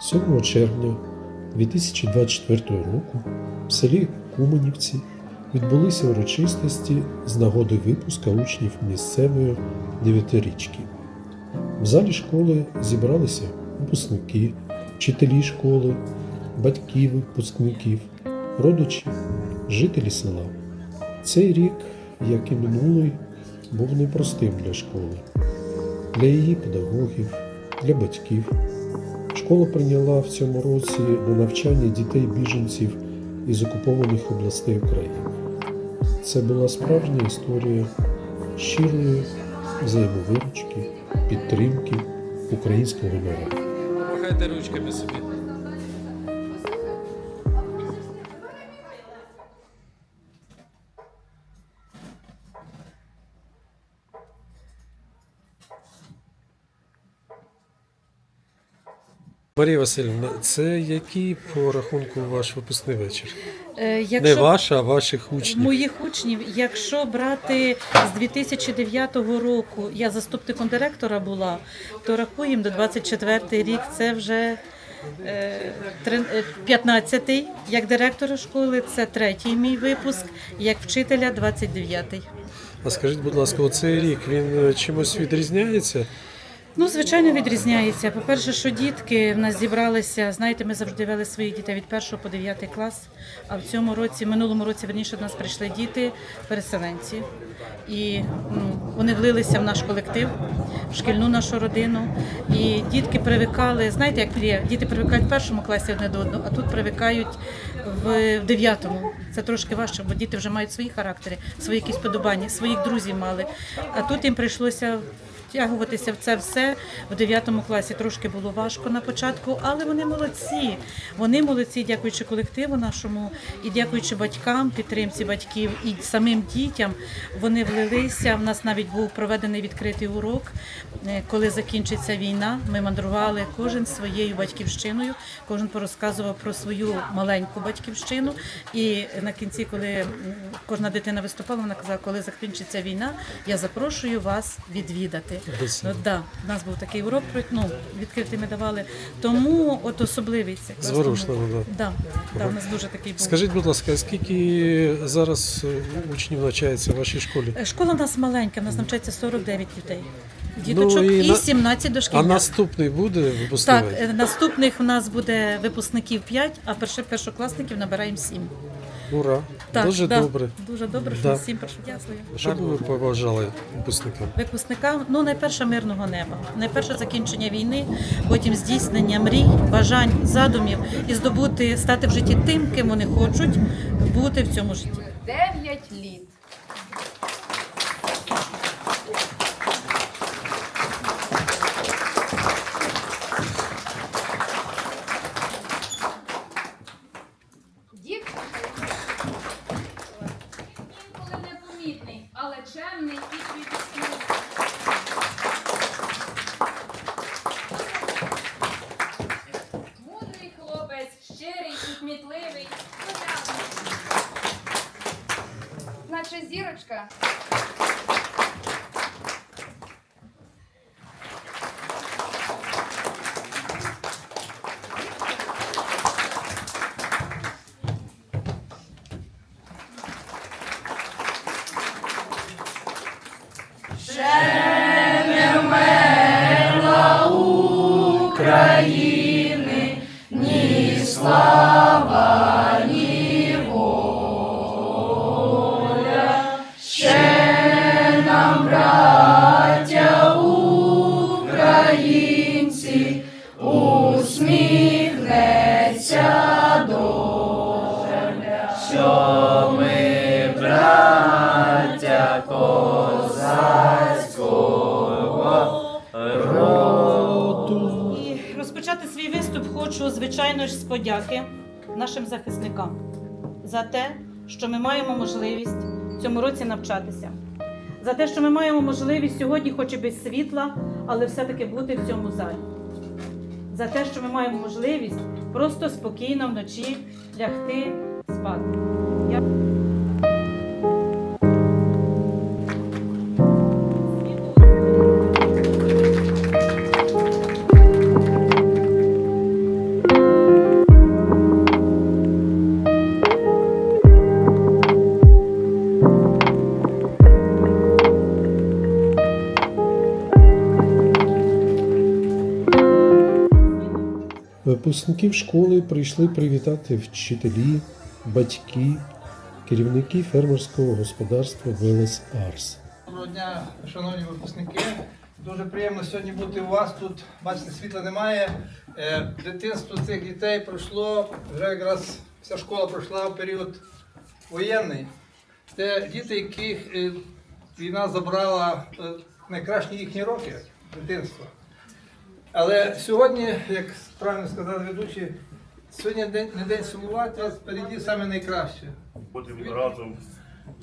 7 червня 2024 року в селі Куменівці відбулися урочистості з нагоди випуска учнів місцевої дев'ятирічки. В залі школи зібралися випускники, вчителі школи, батьки випускників, родичі, жителі села. Цей рік, як і минулий, був непростим для школи, для її педагогів, для батьків. Школа прийняла в цьому році до навчання дітей біженців із окупованих областей України. Це була справжня історія щирої взаємовиручки, підтримки українського народу. Помахайте ручками собі. Марія Васильівна, це який по рахунку ваш випускний вечір? Е, Не Якщо ваш, а ваших учнів. моїх учнів, якщо брати з 2009 року, я заступником директора була, то рахуємо до 24 рік. Це вже е, е, 15-й як директора школи, це третій мій випуск, як вчителя 29-й. А скажіть, будь ласка, оцей рік він е, чимось відрізняється? Ну, звичайно, відрізняється. По-перше, що дітки в нас зібралися. Знаєте, ми завжди вели своїх дітей від 1 по 9 клас. А в цьому році, минулому році, верніше, до нас прийшли діти, переселенці. І ну, вони влилися в наш колектив, в шкільну нашу родину. І дітки привикали, знаєте, як є, діти привикають в першому класі одне до одного, а тут привикають в дев'ятому. Це трошки важче, бо діти вже мають свої характери, свої якісь подобання, своїх друзів мали. А тут їм прийшлося втягуватися в це все в 9 класі трошки було важко на початку, але вони молодці. Вони молодці, дякуючи колективу нашому і дякуючи батькам, підтримці батьків і самим дітям. Вони влилися. У нас навіть був проведений відкритий урок, е, коли закінчиться війна. Ми мандрували кожен своєю батьківщиною, кожен порозказував про свою маленьку батьківщину. І на кінці, коли кожна дитина виступала, вона казала, коли закінчиться війна, я запрошую вас відвідати. Ну, да, у нас був такий урок, ну, відкритий ми давали. Тому от особливість. якраз Зворушливо, тому. да. Да, да, у нас дуже такий був. Скажіть, будь ласка, скільки зараз е, учнів навчається в вашій школі? Е, Школа у нас маленька, у нас навчається 49 дітей. Діточок Ну, і і, на- 17 А наступний буде випускний Так, е, наступних у нас буде випускників 5, а першокласників набираємо 7. Ура! Так, Дуже да, добре. Дуже добре, Да. що 7 першокласників. Що б ви побажали випускникам? Випускникам, ну найперше мирного неба, найперше закінчення війни, потім здійснення мрій, бажань, задумів і здобути стати в житті тим, ким вони хочуть бути в цьому житті. Дев'ять літ. Кмітливий. Наче зірочка. І хочу, звичайно ж, з подяки нашим захисникам за те, що ми маємо можливість в цьому році навчатися. За те, що ми маємо можливість сьогодні, хоч і без світла, але все-таки бути в цьому залі. За те, що ми маємо можливість просто спокійно вночі лягти спати. Випускників школи прийшли привітати вчителі, батьки, керівники фермерського господарства Велес Арс. Доброго дня, шановні випускники. Дуже приємно сьогодні бути у вас тут. Бачите, світла немає. Е, Дитинство цих дітей пройшло, вже якраз вся школа пройшла в період воєнний. Це діти, яких е, війна забрала е, найкращі їхні роки дитинства. Але сьогодні, як правильно сказав ведучий, сьогодні день, не день сумувати, а спереді саме найкраще. Будемо разом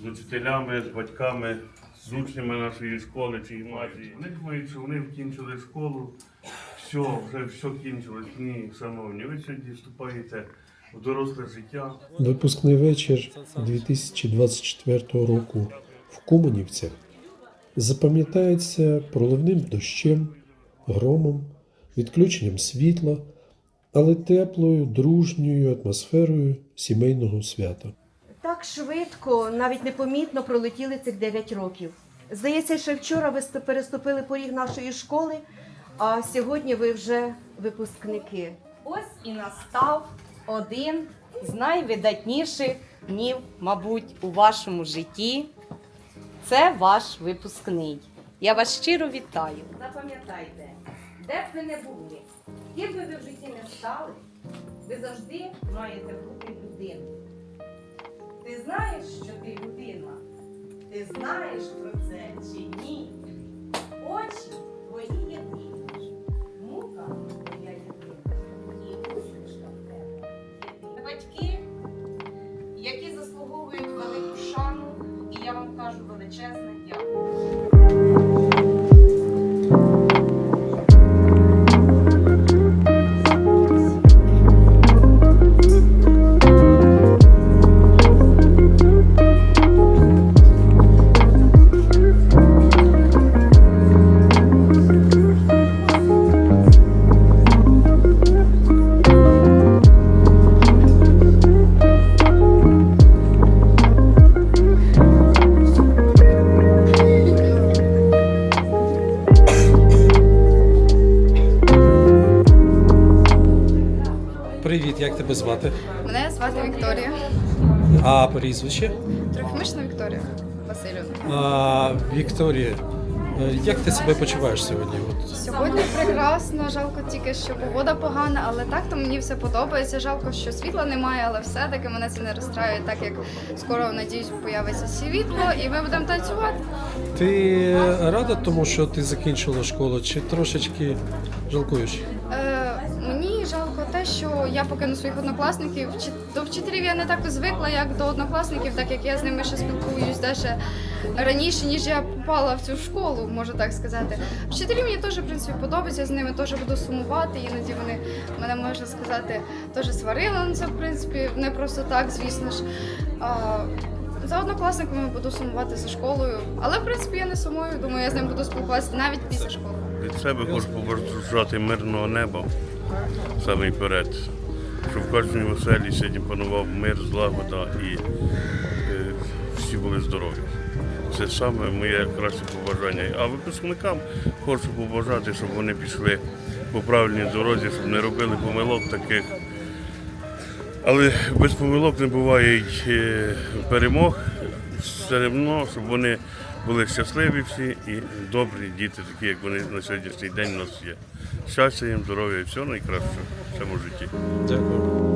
з учителями, з батьками, з учнями нашої школи чи гімназії. Вони думають, що вони вкінчили школу, все, вже все кінчилось. Ні, шановні, ви сьогодні вступаєте в доросле життя. Випускний вечір 2024 року в Куманівцях запам'ятається проливним дощем, громом, відключенням світла, але теплою, дружньою атмосферою сімейного свята. Так швидко, навіть непомітно пролетіли цих 9 років. Здається, що вчора ви переступили поріг нашої школи, а сьогодні ви вже випускники. Ось і настав один з найвидатніших днів, мабуть, у вашому житті. Це ваш випускний. Я вас щиро вітаю. Запам'ятайте, де б ви не були, ким би ви в житті не стали, ви завжди маєте бути людиною. Ти знаєш, що ти людина? Ти знаєш про це чи ні? Очі твої єдині, мука твоя єдина, і усмішка в тебе. Батьки, які заслуговують велику шану, і я вам кажу величезне тебе звати? Мене звати Вікторія. А прізвище? Трофімишна Вікторія Васильівна. А, Вікторія, е, як ти себе почуваєш сьогодні? От, Сьогодні прекрасно, жалко тільки, що погода погана, але так то мені все подобається. Жалко, що світла немає, але все-таки мене це не розстраює, так як скоро, надіюсь, появиться світло і ми будемо танцювати. ти рада тому, що ти закінчила школу, чи трошечки жалкуєш? Те, що я покину своїх однокласників. До вчителів я не так звикла, як до однокласників, так як я з ними ще спілкуюсь даже раніше, ніж я попала в цю школу, можу так сказати. Вчителі мені теж в принципі подобаються, з ними теж буду сумувати. Іноді вони мене можна сказати теж сварили. Ну, це в принципі не просто так, звісно ж. А, за однокласниками буду сумувати за школою, але в принципі я не сумую. Думаю, я з ними буду спілкуватися навіть після школи. Від себе хочу побажати мирного неба саме вперед, щоб в кожній оселі сьогодні панував мир, злагода і е, всі були здорові. Це саме моє краще побажання. А випускникам хочу побажати, щоб вони пішли по правильній дорозі, щоб не робили помилок таких. Але без помилок не буває е, перемог. Все одно, щоб вони були щасливі всі і добрі діти, такі, як вони на сьогоднішній день у нас є. Щастя їм, здоров'я і всього найкращого в цьому житті. Дякую.